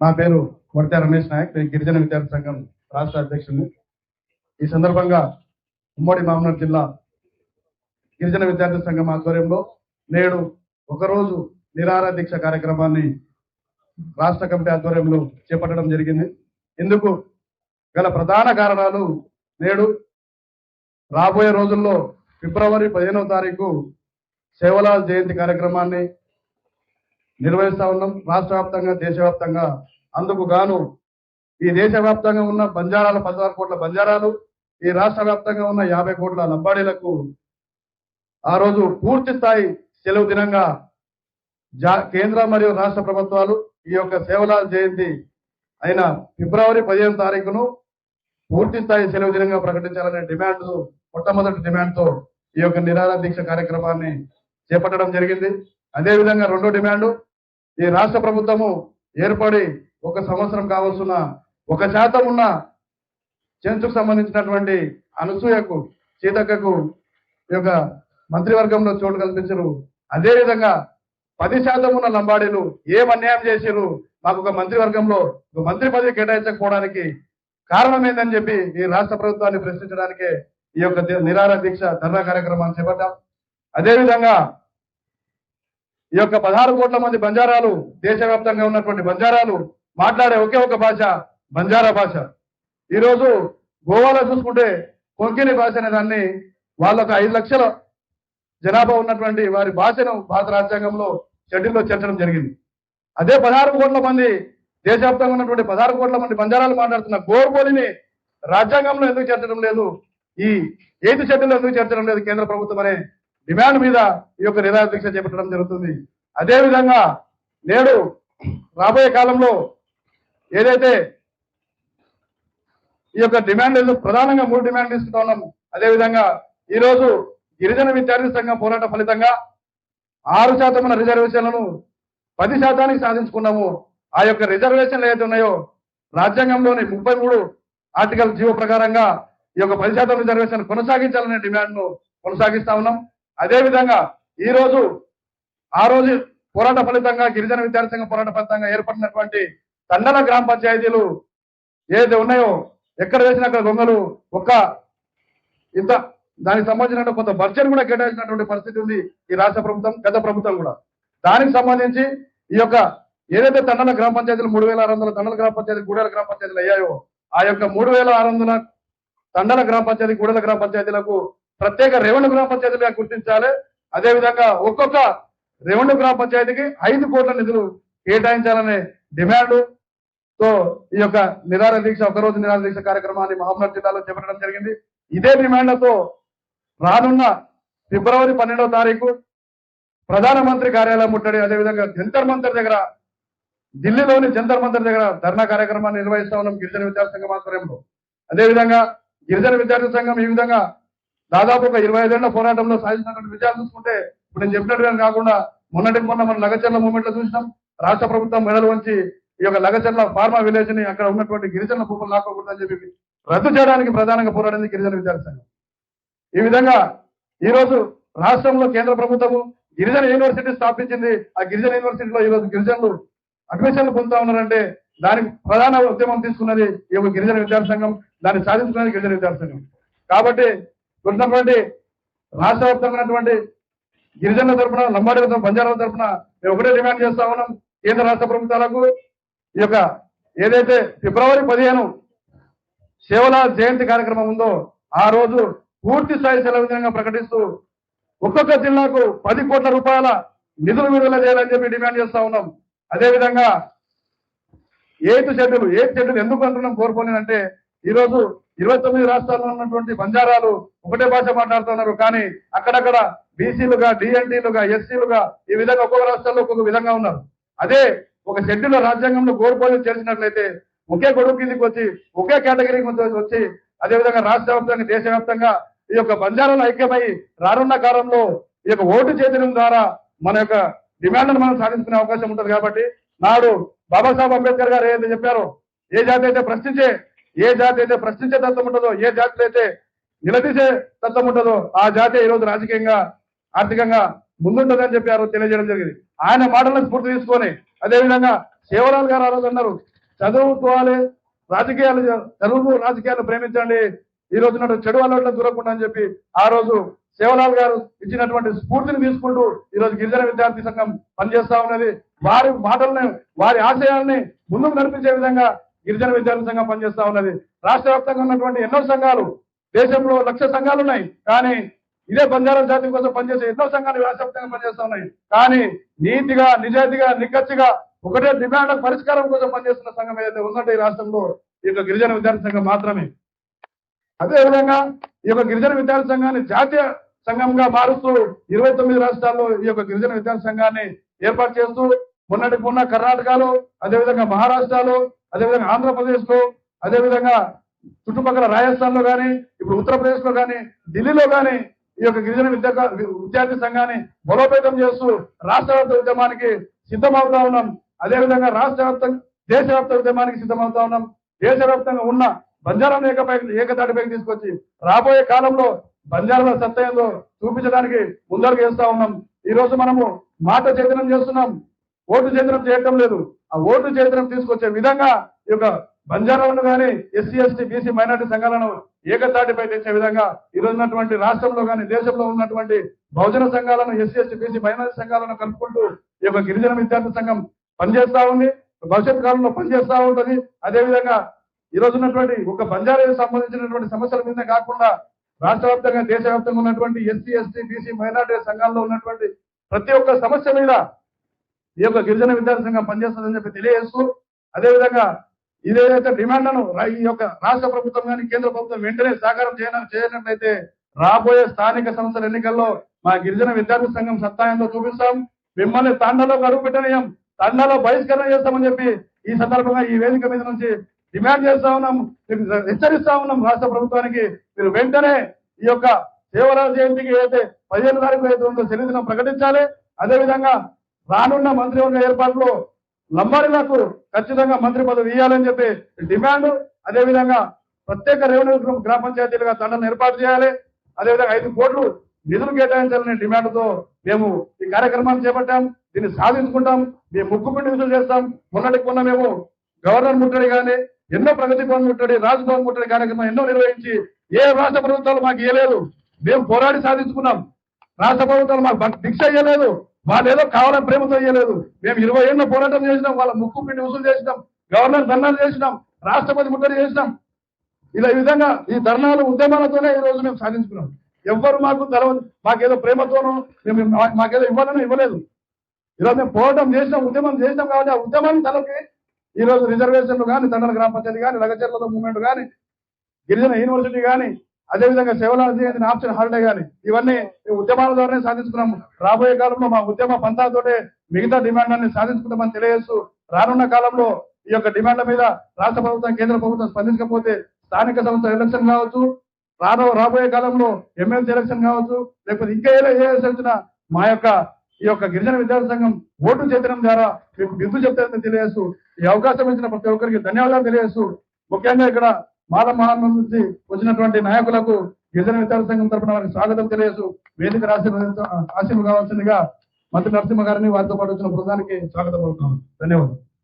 నా పేరు కొడత రమేష్ నాయక్ నేను గిరిజన విద్యార్థి సంఘం రాష్ట్ర అధ్యక్షుడిని. ఈ సందర్భంగా ఉమ్మడి మామూలు జిల్లా గిరిజన విద్యార్థి సంఘం ఆధ్వర్యంలో నేడు ఒకరోజు నిరార దీక్ష కార్యక్రమాన్ని రాష్ట్ర కమిటీ ఆధ్వర్యంలో చేపట్టడం జరిగింది. ఇందుకు గల ప్రధాన కారణాలు నేడు రాబోయే రోజుల్లో ఫిబ్రవరి పదిహేనవ తారీఖు సేవలాల్ జయంతి కార్యక్రమాన్ని నిర్వహిస్తా ఉన్నాం. రాష్ట్ర వ్యాప్తంగా దేశవ్యాప్తంగా అందుకు గాను ఈ దేశవ్యాప్తంగా ఉన్న బంజారాల పదహారు కోట్ల బంజారాలు ఈ రాష్ట్ర వ్యాప్తంగా ఉన్న యాభై కోట్ల లంబాడీలకు ఆ రోజు పూర్తి స్థాయి సెలవు దినంగా జా కేంద్ర మరియు రాష్ట్ర ప్రభుత్వాలు ఈ యొక్క సేవల జయంతి అయిన ఫిబ్రవరి పదిహేను తారీఖును పూర్తి స్థాయి సెలవు దినంగా ప్రకటించాలనే డిమాండ్ మొట్టమొదటి డిమాండ్తో ఈ యొక్క నిరాహార దీక్ష కార్యక్రమాన్ని చేపట్టడం జరిగింది. అదేవిధంగా రెండో డిమాండ్ ఈ రాష్ట్ర ప్రభుత్వము ఏర్పడి ఒక సంవత్సరం కావాల్సిన ఒక శాతం ఉన్న చెంచుకు సంబంధించినటువంటి అనసూయకు సీతక్కకు ఈ యొక్క మంత్రివర్గంలో చోటు కల్పించరు. అదేవిధంగా పది శాతం ఉన్న లంబాడీలు ఏం అన్యాయం చేసిరు మాకు ఒక మంత్రివర్గంలో ఒక మంత్రి పదవి కేటాయించకపోవడానికి కారణం ఏందని చెప్పి ఈ రాష్ట్ర ప్రభుత్వాన్ని ప్రశ్నించడానికే ఈ యొక్క నిరార నిరాహార దీక్ష ధర్నా కార్యక్రమాన్ని చేపట్టాం. అదేవిధంగా ఈ యొక్క పదహారు కోట్ల మంది బంజారాలు దేశవ్యాప్తంగా ఉన్నటువంటి బంజారాలు మాట్లాడే ఒకే ఒక భాష బంజారా భాష. ఈ రోజు గోవాలో చూసుకుంటే కొంకిని భాష అనే దాన్ని వాళ్ళకు ఐదు లక్షల జనాభా ఉన్నటువంటి వారి భాషను భారత రాజ్యాంగంలో షెడ్యూల్లో చేర్చడం జరిగింది. అదే పదహారు కోట్ల మంది దేశవ్యాప్తంగా ఉన్నటువంటి పదహారు కోట్ల మంది బంజారాలు మాట్లాడుతున్న గోర్బోలిని రాజ్యాంగంలో ఎందుకు చేర్చడం లేదు? ఈ ఏది షెడ్యూల్లో ఎందుకు చేర్చడం లేదు కేంద్ర ప్రభుత్వం అనే డిమాండ్ మీద ఈ యొక్క నిరాదీక్ష చేపట్టడం జరుగుతుంది. అదేవిధంగా నేడు రాబోయే కాలంలో ఏదైతే ఈ యొక్క డిమాండ్ ప్రధానంగా మూడు డిమాండ్ తీసుకుంటా ఉన్నాం. అదేవిధంగా ఈరోజు ఈ గిరిజన విద్యార్థి సంఘం పోరాట ఫలితంగా ఆరు శాతం ఉన్న రిజర్వేషన్లను పది శాతానికి సాధించుకున్నాము. ఆ యొక్క రిజర్వేషన్లు ఏదైతే ఉన్నాయో రాజ్యాంగంలోని ముప్పై మూడు ఆర్టికల్ జీవో ప్రకారంగా ఈ యొక్క పది శాతం రిజర్వేషన్ కొనసాగించాలనే డిమాండ్ను కొనసాగిస్తా ఉన్నాం. అదే విధంగా ఈ రోజు ఆ రోజు పోరాట ఫలితంగా గిరిజన విద్యార్థి సంఘం పోరాట ఫలితంగా ఏర్పడినటువంటి తండల గ్రామ పంచాయతీలు ఏదైతే ఉన్నాయో ఎక్కడ వేసిన అక్కడ దొంగలు ఒక్క ఇంత దానికి సంబంధించిన కొంత బడ్జెట్ కూడా కేటాయించినటువంటి పరిస్థితి ఉంది ఈ రాష్ట్ర ప్రభుత్వం గత ప్రభుత్వం కూడా. దానికి సంబంధించి ఈ యొక్క ఏదైతే తండల గ్రామ పంచాయతీలు మూడు వేల ఆరు వందల తండల గ్రామ పంచాయతీ గూడెల గ్రామ పంచాయతీలు అయ్యాయో ఆ యొక్క మూడు వేల ఆరు వందల తండల గ్రామ పంచాయతీ గూడెల గ్రామ పంచాయతీలకు ప్రత్యేక రెవెన్యూ గ్రామ పంచాయతీలుగా గుర్తించాలి. అదేవిధంగా ఒక్కొక్క రెవెన్యూ గ్రామ పంచాయతీకి ఐదు కోట్ల నిధులు కేటాయించాలనే డిమాండ్తో ఈ యొక్క నిరార దీక్ష ఒకరోజు నిరార దీక్ష కార్యక్రమాన్ని మహబూబ్నగర్ జిల్లాలో చేపట్టడం జరిగింది. ఇదే డిమాండ్లతో రానున్న ఫిబ్రవరి పన్నెండవ తారీఖు ప్రధానమంత్రి కార్యాలయం ముట్టడి అదేవిధంగా జంతర్ మంతర్ దగ్గర ఢిల్లీలోని జంతర్ మంతర్ దగ్గర ధర్నా కార్యక్రమాన్ని నిర్వహిస్తా ఉన్నాం గిరిజన విద్యార్థి సంఘం ఆధ్వర్యంలో. అదేవిధంగా గిరిజన విద్యార్థి సంఘం ఈ విధంగా దాదాపు ఒక ఇరవై ఐదేళ్ళ పోరాటంలో సాధించినటువంటి విజయాలు చూసుకుంటే ఇప్పుడు నేను చెప్పినట్టుగా కాకుండా మొన్నటి మొన్న మన లగచర్ల మూమెంట్లో చూసినాం. రాష్ట్ర ప్రభుత్వం మెడలు వంచి ఈ యొక్క లగచర్ల ఫార్మా విలేజ్ని అక్కడ ఉన్నటువంటి గిరిజన భూములు లాక్కోకూడదని చెప్పి రద్దు చేయడానికి ప్రధానంగా పోరాడింది గిరిజన విద్యార్థి సంఘం ఈ విధంగా ఈ రోజు రాష్ట్రంలో కేంద్ర ప్రభుత్వము గిరిజన యూనివర్సిటీ స్థాపించింది. ఆ గిరిజన యూనివర్సిటీలో ఈ రోజు గిరిజనులు అడ్మిషన్లు పొందుతా ఉన్నారంటే దానికి ప్రధాన ఉద్యమం తీసుకున్నది ఈ యొక్క గిరిజన విద్యార్థి సంఘం దాన్ని సాధించుకున్నది గిరిజన విద్యార్థి సంఘం. కాబట్టి ఉన్నటువంటి రాష్ట్ర వ్యాప్తంగా గిరిజనుల తరపున లంబాడి బంజారాల తరపున మేము ఒకటే డిమాండ్ చేస్తా ఉన్నాం. కేంద్ర రాష్ట్ర ప్రభుత్వాలకు ఈ యొక్క ఏదైతే ఫిబ్రవరి పదిహేను సేవల జయంతి కార్యక్రమం ఉందో ఆ రోజు పూర్తి స్థాయి సెలవు దినంగా ప్రకటిస్తూ ఒక్కొక్క జిల్లాకు పది కోట్ల రూపాయల నిధులు విడుదల చేయాలని చెప్పి డిమాండ్ చేస్తా ఉన్నాం. అదేవిధంగా ఎయిత్ షెడ్యూల్ ఎయిత్ షెడ్యూల్ ఎందుకు అంటున్నాం కోరుకోలేదంటే ఈరోజు ఇరవై తొమ్మిది రాష్ట్రాల్లో ఉన్నటువంటి బంజారాలు ఒకటే భాష మాట్లాడుతున్నారు. కానీ అక్కడక్కడ బీసీలుగా డిఎన్టీలుగా ఎస్సీలుగా ఈ విధంగా ఒక్కొక్క రాష్ట్రాల్లో ఒక్కొక్క విధంగా ఉన్నారు. అదే ఒక షెడ్యూల్ రాజ్యాంగంలో గోరుపోలు చేసినట్లయితే ఒకే గొడవ కిందికి వచ్చి ఒకే కేటగిరీ వచ్చి అదేవిధంగా రాష్ట్ర వ్యాప్తంగా దేశవ్యాప్తంగా ఈ యొక్క బంజారాలు ఐక్యమై రానున్న కాలంలో ఈ యొక్క ఓటు చేతనం ద్వారా మన యొక్క డిమాండ్ను మనం సాధించుకునే అవకాశం ఉంటుంది కాబట్టి నాడు బాబాసాహెబ్ అంబేద్కర్ గారు ఏదైతే చెప్పారో ఏ జాతి అయితే ప్రశ్నించే ఏ జాతి అయితే ప్రశ్నించే తత్వం ఉంటుందో ఏ జాతిలో అయితే నిలదీసే తత్వం ఉంటుందో ఆ జాతి ఈ రోజు రాజకీయంగా ఆర్థికంగా ముందుంటుందని చెప్పారు తెలియజేయడం జరిగింది. ఆయన మాటలను స్ఫూర్తి తీసుకొని అదేవిధంగా శివలాల్ గారు ఆ రోజు అన్నారు చదువుకోవాలి రాజకీయాలు చదువుకు రాజకీయాలు ప్రేమించండి ఈ రోజు నాడు చెడు అలవాట్లకు దూరకుండా అని చెప్పి ఆ రోజు శివలాల్ గారు ఇచ్చినటువంటి స్ఫూర్తిని తీసుకుంటూ ఈ రోజు గిరిజన విద్యార్థి సంఘం పనిచేస్తా ఉన్నది. వారి మాటల్ని వారి ఆశయాల్ని ముందుకు నడిపించే విధంగా గిరిజన విద్యార్థి సంఘం పనిచేస్తా ఉన్నది. రాష్ట్ర వ్యాప్తంగా ఉన్నటువంటి ఎన్నో సంఘాలు దేశంలో లక్ష సంఘాలు ఉన్నాయి. కానీ ఇదే బంజారా జాతి కోసం పనిచేసే ఎన్నో సంఘాలు రాష్ట్ర వ్యాప్తంగా పనిచేస్తా ఉన్నాయి. కానీ నీతిగా నిజాయితీగా నిక్కచ్చిగా ఒకటే డిమాండ్ పరిష్కారం కోసం పనిచేస్తున్న సంఘం ఏదైతే ఉందంటే ఈ రాష్ట్రంలో ఈ యొక్క గిరిజన విద్యార్థి సంఘం మాత్రమే. అదే విధంగా ఈ యొక్క గిరిజన విద్యార్థి సంఘాన్ని జాతీయ సంఘంగా మారుస్తూ ఇరవై తొమ్మిది రాష్ట్రాల్లో ఈ యొక్క గిరిజన విద్యార్థి సంఘాన్ని ఏర్పాటు చేస్తూ మొన్నటికి మొన్న కర్ణాటకలో అదేవిధంగా మహారాష్ట్రలో అదేవిధంగా ఆంధ్రప్రదేశ్లో అదేవిధంగా చుట్టుపక్కల రాజస్థాన్లో కానీ ఇప్పుడు ఉత్తరప్రదేశ్లో కానీ ఢిల్లీలో కానీ ఈ యొక్క గిరిజన విద్యా విద్యార్థి సంఘాన్ని బలోపేతం చేస్తూ రాష్ట్ర వ్యాప్త ఉద్యమానికి సిద్ధమవుతా ఉన్నాం. అదేవిధంగా రాష్ట్ర వ్యాప్తంగా దేశవ్యాప్త ఉద్యమానికి సిద్ధమవుతా ఉన్నాం. దేశవ్యాప్తంగా ఉన్న బంజారాను ఏకపై ఏకతాటిపైకి తీసుకొచ్చి రాబోయే కాలంలో బంజారాల సత్తా చూపించడానికి ముందరకు వేస్తా ఉన్నాం. ఈ రోజు మనము మాట చైతన్యం చేస్తున్నాం. ఓటు చేతనం చేయటం లేదు. ఆ ఓటు చేతనం తీసుకొచ్చే విధంగా ఈ యొక్క బంజారాలను కానీ ఎస్సీ ఎస్టీ బీసీ మైనార్టీ సంఘాలను ఏకతాటిపై తెచ్చే విధంగా ఈ రోజు రాష్ట్రంలో కానీ దేశంలో ఉన్నటువంటి బహుజన సంఘాలను ఎస్సీ ఎస్టీ బీసీ మైనార్టీ సంఘాలను కలుపుకుంటూ ఈ యొక్క గిరిజన విద్యార్థి సంఘం పనిచేస్తా ఉంది. భవిష్యత్ కాలంలో పనిచేస్తా ఉంటుంది. అదేవిధంగా ఈ రోజు ఉన్నటువంటి ఒక బంజారాకు సంబంధించినటువంటి సమస్యల మీద కాకుండా రాష్ట్ర వ్యాప్తంగా దేశవ్యాప్తంగా ఉన్నటువంటి ఎస్సీ ఎస్టీ బీసీ మైనార్టీ సంఘాల్లో ఉన్నటువంటి ప్రతి ఒక్క సమస్య మీద ఈ యొక్క గిరిజన విద్యార్థి సంఘం పనిచేస్తుందని చెప్పి తెలియజేస్తూ అదేవిధంగా ఇదేదైతే డిమాండ్లను ఈ యొక్క రాష్ట్ర ప్రభుత్వం కానీ కేంద్ర ప్రభుత్వం వెంటనే సాకారం చేయన చేయనట్లయితే రాబోయే స్థానిక సంస్థల ఎన్నికల్లో మా గిరిజన విద్యార్థి సంఘం సత్తాయంలో చూపిస్తాం. మిమ్మల్ని తండలో అడుగు పెట్టనీయం తండలో బహిష్కరణ చేస్తామని చెప్పి ఈ సందర్భంగా ఈ వేదిక మీద నుంచి డిమాండ్ చేస్తా ఉన్నాం. హెచ్చరిస్తా ఉన్నాం రాష్ట్ర ప్రభుత్వానికి. మీరు వెంటనే ఈ యొక్క దేవరాజ జయంతికి ఏదైతే పదిహేను తారీఖు అయితే ఉందో శనిదినం ప్రకటించాలి. అదేవిధంగా రానున్న మంత్రివర్గ ఏర్పాట్లో లంబాడీలకు ఖచ్చితంగా మంత్రి పదవి ఇవ్వాలని చెప్పి డిమాండ్. అదేవిధంగా ప్రత్యేక రెవెన్యూ గ్రామ పంచాయతీలుగా తండను ఏర్పాటు చేయాలి. అదేవిధంగా ఐదు కోట్లు నిధులు కేటాయించాలనే డిమాండ్తో మేము ఈ కార్యక్రమాన్ని చేపట్టాం. దీన్ని సాధించుకుంటాం. మేము ముక్కు పిండి విసులు చేస్తాం. మొన్నటికి మొన్న మేము గవర్నర్ ముట్టడి కానీ ఎన్నో ప్రగతి భవన్ ముట్టడి రాజభవన్ ముట్టడి కార్యక్రమం ఎన్నో నిర్వహించి ఏ రాష్ట్ర ప్రభుత్వాలు మాకు ఇవ్వలేదు మేము పోరాడి సాధించుకున్నాం. రాష్ట్ర ప్రభుత్వాలు మాకు దీక్ష ఇవ్వలేదు వాళ్ళు ఏదో కావాలని ప్రేమతో చేయలేదు. మేము ఇరవై ఏళ్ళ పోరాటం చేసినాం వాళ్ళ ముక్కు పిండి వసూలు చేసినాం గవర్నర్ ధర్నాలు చేసినాం రాష్ట్రపతి ముట్టడి చేసినాం. ఇలా ఈ విధంగా ఈ ధర్నాలు ఉద్యమాలతోనే ఈ రోజు మేము సాధించుకున్నాం. ఎవ్వరు మాకు తెలవదు మాకేదో ప్రేమతోనో మేము మాకేదో ఇవ్వాలని ఇవ్వలేదు. ఈరోజు మేము పోరాటం చేసినాం ఉద్యమం చేసినాం కాబట్టి ఆ ఉద్యమాన్ని తలకి ఈ రోజు రిజర్వేషన్లు కానీ తండల గ్రామ పంచాయతీ కానీ లగచర్ల మూవ్మెంట్ కానీ గిరిజన యూనివర్సిటీ కానీ అదేవిధంగా సేవల జయంతి ఆప్షన్ హాలిడే కానీ ఇవన్నీ ఉద్యమాల ద్వారానే సాధించుకున్నాము. రాబోయే కాలంలో మా ఉద్యమ పంతాలతోటే మిగతా డిమాండ్లన్నీ సాధించుకుంటామని తెలియజేస్తూ రానున్న కాలంలో ఈ యొక్క డిమాండ్ల మీద రాష్ట్ర ప్రభుత్వం కేంద్ర ప్రభుత్వం స్పందించకపోతే స్థానిక సంస్థ ఎలక్షన్ కావచ్చు రాను రాబోయే కాలంలో ఎమ్మెల్సీ ఎలక్షన్ కావచ్చు లేకపోతే ఇంకా ఏ ఏ వచ్చినా మా యొక్క ఈ యొక్క గిరిజన విద్యార్థి సంఘం ఓటు చేతనం ద్వారా మీకు బిందు చెప్తారని తెలియజేస్తూ ఈ అవకాశం ఇచ్చిన ప్రతి ఒక్కరికి ధన్యవాదాలు తెలియజేస్తూ ముఖ్యంగా ఇక్కడ మాల మహానం నుంచి వచ్చినటువంటి నాయకులకు గిరిజన విచార సంఘం తరఫున వారికి స్వాగతం తెలియజేస్తూ వేదిక ఆశీర్వదించ ఆశీర్వ కావాల్సిందిగా మంత్రి నరసింహ గారిని వారితో పాటు వచ్చిన బృందానికి స్వాగతం పలుకుతున్నాను ధన్యవాదాలు.